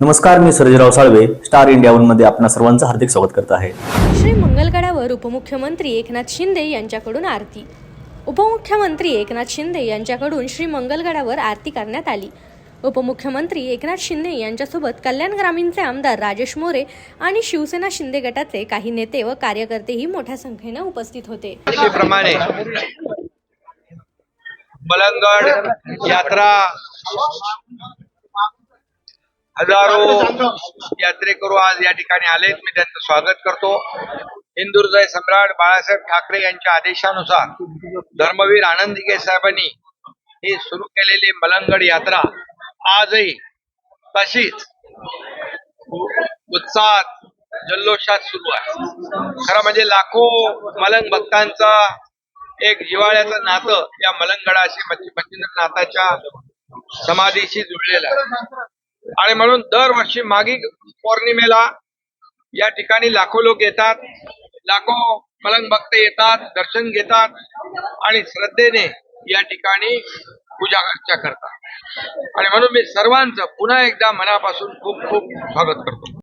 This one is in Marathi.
नमस्कार मी सर्जेराव साळवे स्टार इंडिया वनमध्ये आपणा सर्वांचं हार्दिक स्वागत करत आहे. श्री मंगलगडावर उपमुख्यमंत्री एकनाथ शिंदे यांच्याकडून आरती. उपमुख्यमंत्री एकनाथ शिंदे यांच्याकडून श्री मंगलगडावर आरती करण्यात आली. उपमुख्यमंत्री एकनाथ शिंदे यांच्यासोबत कल्याण ग्रामीणचे आमदार राजेश मोरे आणि शिवसेना शिंदे गटाचे काही नेते व कार्यकर्तेही मोठ्या संख्येने उपस्थित होते. प्रमाणे मलंगड यात्रा हजारो यात्रेकरू आज या ठिकाणी आलेत. मी त्यांचं स्वागत करतो. हिंदुहृदय सम्राट बाळासाहेब ठाकरे यांच्या आदेशानुसार धर्मवीर आनंदिके साहेबांनी ही सुरू केलेली मलंगड यात्रा आजही तशीच उत्साहात जल्लोषात सुरू आहे. खरं म्हणजे लाखो मलंग भक्तांचा एक जिवाळ्याचं नातं या मलंगडाशी मच्छी मच्छिंद्र नाथाच्या समाधीशी जुळलेलं आहे. आणि म्हणून दरवर्षी मागी पौर्णिमेला या ठिकाणी लाखो लोक येतात. लाखो पलंग भक्त येतात दर्शन घेतात आणि श्रद्धेने या ठिकाणी पूजा अर्चा करतात. आणि म्हणून मी सर्वांचं पुन्हा एकदा मनापासून खूप खूप स्वागत करतो.